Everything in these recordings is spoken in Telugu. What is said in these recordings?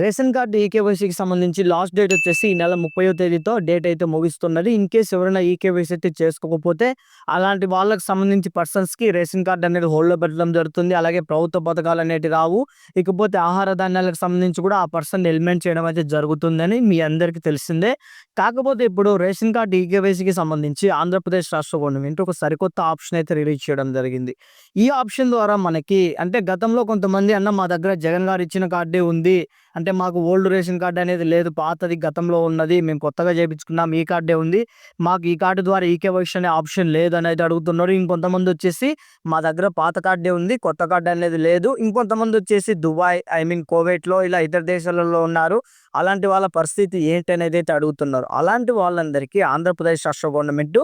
రేషన్ కార్డు ఈకేవైసీకి సంబంధించి లాస్ట్ డేట్ వచ్చేసి ఈ నెల ముప్పయో తేదీతో డేట్ అయితే ముగిస్తున్నది. ఇన్ కేస్ ఎవరైనా ఈకేవైసీ అయితే చేసుకోకపోతే అలాంటి వాళ్ళకి సంబంధించి పర్సన్స్కి రేషన్ కార్డు అనేది హోల్డ్లో పెట్టడం జరుగుతుంది. అలాగే ప్రభుత్వ పథకాలు అనేవి రావు. ఇకపోతే ఆహార ధాన్యాలకు సంబంధించి కూడా ఆ పర్సన్ ఎలిమెంట్ చేయడం అయితే జరుగుతుందని మీ అందరికీ తెలిసిందే. కాకపోతే ఇప్పుడు రేషన్ కార్డు ఈకేవైసీకి సంబంధించి ఆంధ్రప్రదేశ్ రాష్ట్ర గవర్నమెంట్ ఒక సరికొత్త ఆప్షన్ అయితే రిలీజ్ చేయడం జరిగింది. ఈ ఆప్షన్ ద్వారా మనకి అంటే గతంలో కొంతమంది అన్న మా దగ్గర జగన్ గారు ఇచ్చిన కార్డే ఉంది. అంటే మాకు ఓల్డ్ రేషన్ కార్డు అనేది లేదు పాతది గతంలో ఉన్నది మేము కొత్తగా చేయించుకున్నాం ఈ కార్డే ఉంది. మాకు ఈ కార్డు ద్వారా ఈకేవైసీ అనే ఆప్షన్ లేదు అనేది అడుగుతున్నారు. ఇంకొంతమంది వచ్చేసి మా దగ్గర పాత కార్డే ఉంది కొత్త కార్డు అనేది లేదు. ఇంకొంతమంది వచ్చేసి దుబాయ్ ఐ మీన్ కోవేట్లో ఇలా ఇతర దేశాలలో ఉన్నారు. అలాంటి వాళ్ళ పరిస్థితి ఏంటి అనేది అయితే అడుగుతున్నారు. అలాంటి వాళ్ళందరికీ ఆంధ్రప్రదేశ్ రాష్ట్ర గవర్నమెంట్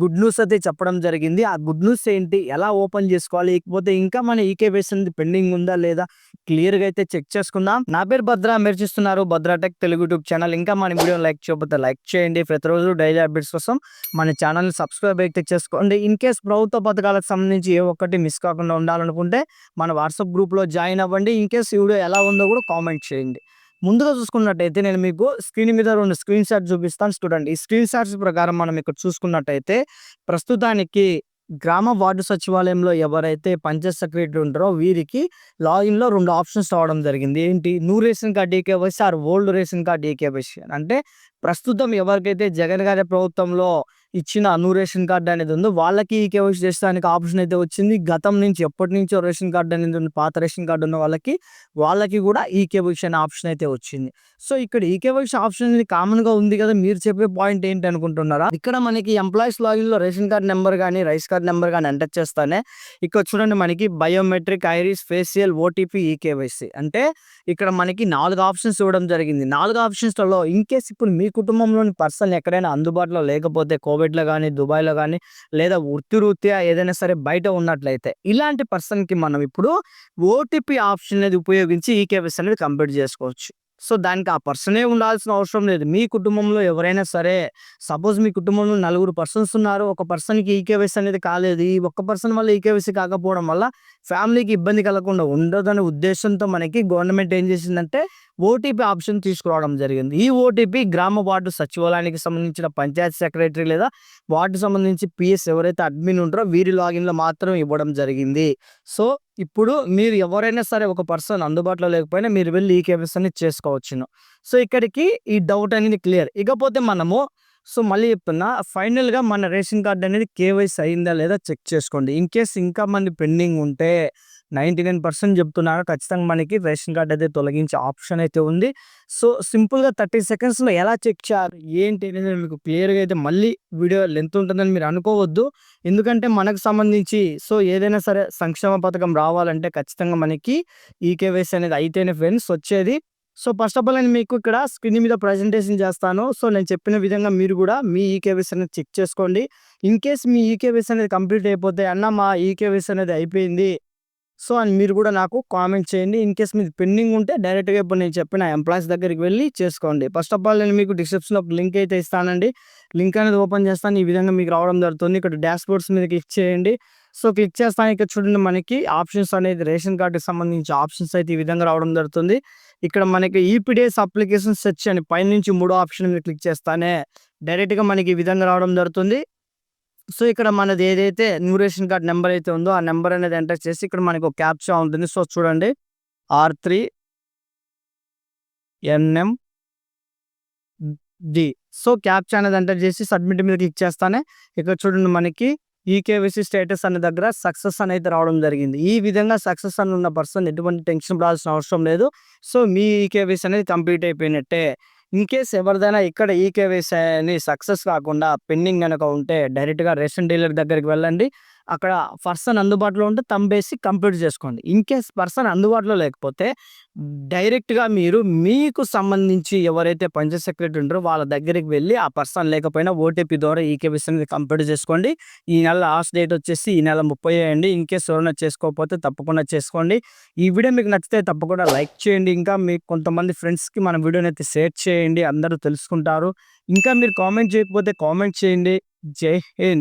గుడ్ న్యూస్ అయితే చెప్పడం జరిగింది. ఆ గుడ్ న్యూస్ ఏంటి? ఎలా ఓపెన్ చేసుకోవాలి? లేకపోతే ఇంకా మన ఈకేవైసీ పెండింగ్ ఉందా లేదా? క్లియర్గా అయితే చెక్ చేసుకుందాం. నా పేరు భద్ర మీరు చూస్తున్నారు భద్రటెక్ తెలుగు యూట్యూబ్ ఛానల్. ఇంకా మన వీడియో లైక్ చేయకపోతే లైక్ చేయండి. ప్రతిరోజు డైలీ అప్డేట్స్ కోసం మన ఛానల్ని సబ్స్క్రైబ్ అయితే చేసుకోండి. ఇన్ కేస్ ప్రభుత్వ పథకాలకు సంబంధించి ఏ ఒక్కటి మిస్ కాకుండా ఉండాలనుకుంటే మన వాట్సాప్ గ్రూప్లో జాయిన్ అవ్వండి. ఇన్ కేస్ ఈ వీడియో ఎలా ఉందో కూడా కామెంట్ చేయండి. ముందుగా చూసుకున్నట్టయితే నేను మీకు స్క్రీన్ మీద రెండు స్క్రీన్ షాట్ చూపిస్తాను. చూడండి. ఈ స్క్రీన్ షాట్స్ ప్రకారం మనం ఇక్కడ చూసుకున్నట్టయితే ప్రస్తుతానికి గ్రామ వార్డు సచివాలయంలో ఎవరైతే పంచాయత్ సెక్రటరీ ఉంటారో వీరికి లాగిన్లో రెండు ఆప్షన్స్ రావడం జరిగింది. ఏంటి? New ration card e K Y C or old ration card e K Y C అంటే ప్రస్తుతం ఎవరికైతే జగన్ గారి ప్రభుత్వంలో ఇచ్చిన న్యూ రేషన్ కార్డు అనేది ఉందో వాళ్ళకి ఈ కేవైసీ చేసడానికి ఆప్షన్ అయితే వచ్చింది. గతం నుంచి ఎప్పటి నుంచో రేషన్ కార్డు అనేది ఉంది పాత రేషన్ కార్డు ఉన్న వాళ్ళకి వాళ్ళకి కూడా ఈ కేవైసీ అనే ఆప్షన్ అయితే వచ్చింది. సో ఇక్కడ ఈ కేవైసీ ఆప్షన్ అనేది కామన్గా ఉంది కదా మీరు చెప్పే పాయింట్ ఏంటి అనుకుంటున్నారా? ఇక్కడ మనకి ఎంప్లాయీస్ లాగిన్లో రేషన్ కార్డ్ నెంబర్ కానీ రైస్ కార్డ్ నెంబర్ కానీ ఎంటర్ చేస్తానే. ఇక్కడ చూడండి మనకి biometric iris facial O T P e K Y C. అంటే ఇక్కడ మనకి నాలుగు ఆప్షన్స్ ఇవ్వడం జరిగింది. నాలుగు ఆప్షన్స్లలో ఇన్ కేస్ ఇప్పుడు మీ కుటుంబంలోని పర్సన్ ఎక్కడైనా అందుబాటులో లేకపోతే కోవిడ్లో కానీ దుబాయ్లో కానీ లేదా వృత్తిరీత్యా ఏదైనా సరే బయట ఉన్నట్లయితే ఇలాంటి పర్సన్కి మనం ఇప్పుడు ఓటీపీ ఆప్షన్ అనేది ఉపయోగించి ఈ కేవైసీ అనేది కంప్లీట్ చేసుకోవచ్చు. సో దానికి ఆ పర్సనే ఉండాల్సిన అవసరం లేదు. మీ కుటుంబంలో ఎవరైనా సరే సపోజ్ మీ కుటుంబంలో నలుగురు పర్సన్స్ ఉన్నారు ఒక పర్సన్కి ఈకేవైసీ అనేది కాలేదు. ఈ ఒక్క పర్సన్ వల్ల ఈకేవైసీ కాకపోవడం వల్ల ఫ్యామిలీకి ఇబ్బంది కలగకుండా ఉండదనే ఉద్దేశంతో మనకి గవర్నమెంట్ ఏం చేసిందంటే ఓటీపీ ఆప్షన్ తీసుకురావడం జరిగింది. ఈ ఓటీపీ గ్రామ వార్డు సచివాలయానికి సంబంధించిన పంచాయతీ సెక్రటరీ లేదా వార్డు సంబంధించి పిఎస్ ఎవరైతే అడ్మిన్ ఉంటారో వీరి లాగిన్లో మాత్రం ఇవ్వడం జరిగింది. సో ఇప్పుడు మీరు ఎవరైనా సరే ఒక పర్సన్ అందుబాటులో లేకపోయినా మీరు వెళ్ళి ఈ కేవైసీ అనేది చేసుకోవచ్చును. సో ఇక్కడికి ఈ డౌట్ అనేది క్లియర్. ఇకపోతే మనము సో మళ్ళీ చెప్తున్నా ఫైనల్గా మన రేషన్ కార్డ్ అనేది కేవైసీ అయిందా లేదా చెక్ చేసుకోండి. ఇన్ కేస్ ఇంకా మంది పెండింగ్ ఉంటే నైంటీ నైన్ పర్సెంట్ చెప్తున్నారు ఖచ్చితంగా మనకి రేషన్ కార్డ్ అయితే తొలగించే ఆప్షన్ అయితే ఉంది. సో సింపుల్గా థర్టీ సెకండ్స్లో ఎలా చెక్ చేయాలి? ఏంటి అనేది మీకు క్లియర్గా అయితే మళ్ళీ వీడియో లెంత్ ఉంటుందని మీరు అనుకోవద్దు. ఎందుకంటే మనకు సంబంధించి సో ఏదైనా సరే సంక్షేమ పథకం రావాలంటే ఖచ్చితంగా మనకి ఈకేవైసీ అనేది అయితేనే ఫ్రెండ్స్ వచ్చేది. సో ఫస్ట్ ఆఫ్ ఆల్ నేను మీకు ఇక్కడ స్క్రీన్ మీద ప్రజెంటేషన్ చేస్తాను. సో నేను చెప్పిన విధంగా మీరు కూడా మీ ఈకేవైసీ అనేది చెక్ చేసుకోండి. ఇన్ కేస్ మీ ఈకేవైసీ అనేది కంప్లీట్ అయిపోతే అన్న మా ఈకేవైసీ అనేది అయిపోయింది. సో అని మీరు కూడా నాకు కామెంట్ చేయండి. ఇన్ కేస్ మీది పెండింగ్ ఉంటే డైరెక్ట్గా ఇప్పుడు నేను చెప్పిన ఎంప్లాయీస్ దగ్గరికి వెళ్ళి చేసుకోండి. ఫస్ట్ ఆఫ్ ఆల్ నేను మీకు డిస్క్రిప్షన్లో లింక్ అయితే ఇస్తానండి. లింక్ అనేది ఓపెన్ చేస్తాను. ఈ విధంగా మీకు రావడం జరుగుతుంది. ఇక్కడ డాష్ బోర్డ్స్ మీద క్లిక్ చేయండి. సో క్లిక్ చేస్తాను ఇక్కడ చూడండి మనకి ఆప్షన్స్ అనేది రేషన్ కార్డుకి సంబంధించి ఆప్షన్స్ అయితే ఈ విధంగా రావడం జరుగుతుంది. ఇక్కడ మనకి ఈపీడిఎస్ అప్లికేషన్ సెర్చ్ అని పైనుంచి మూడో ఆప్షన్ మీద క్లిక్ చేస్తానే డైరెక్ట్గా మనకి ఈ విధంగా రావడం జరుగుతుంది. సో ఇక్కడ మనది ఏదైతే న్యూ రేషన్ కార్డ్ నెంబర్ అయితే ఉందో ఆ నెంబర్ అనేది ఎంటర్ చేసి ఇక్కడ మనకు ఒక క్యాప్చా ఉంటుంది. సో చూడండి. R three N M D. So captcha అనేది ఎంటర్ చేసి సబ్మిట్ మీద క్లిక్ చేస్తానే ఇక్కడ చూడండి మనకి ఈకేవీసీ స్టేటస్ అనే దగ్గర సక్సెస్ అనేది రావడం జరిగింది. ఈ విధంగా సక్సెస్ అని ఉన్న పర్సన్ ఎటువంటి టెన్షన్ పడాల్సిన అవసరం లేదు. సో మీ ఈకేవీసీ అనేది కంప్లీట్ అయిపోయినట్టే. ఇన్ కేస్ ఎవరిదైనా ఇక్కడ ఈకేవైసీ అని సక్సెస్ కాకుండా పెండింగ్ కనుక ఉంటే డైరెక్ట్గా రేషన్ డీలర్ దగ్గరికి వెళ్ళండి. అక్కడ పర్సన్ అందుబాటులో ఉంటే తంబేసి కంప్లీట్ చేసుకోండి. ఇన్ కేస్ పర్సన్ అందుబాటులో లేకపోతే డైరెక్ట్గా మీరు మీకు సంబంధించి ఎవరైతే పంచాయత్ సెక్రటరీ ఉంటారో వాళ్ళ దగ్గరికి వెళ్ళి ఆ పర్సన్ లేకపోయినా ఓటీపీ ద్వారా ఈకేవీసీ అనేది కంప్లీట్ చేసుకోండి. ఈ నెల లాస్ట్ డేట్ వచ్చేసి ఈ నెల ముప్పై అండి ఇన్ కేస్ ఎవరైనా చేసుకోకపోతే తప్పకుండా చేసుకోండి. ఈ వీడియో మీకు నచ్చితే తప్పకుండా లైక్ చేయండి. ఇంకా మీకు కొంతమంది ఫ్రెండ్స్కి మన వీడియోని అయితే షేర్ చేయండి. అందరూ తెలుసుకుంటారు. ఇంకా మీరు కామెంట్ చేయకపోతే కామెంట్ చేయండి. జై హింద్.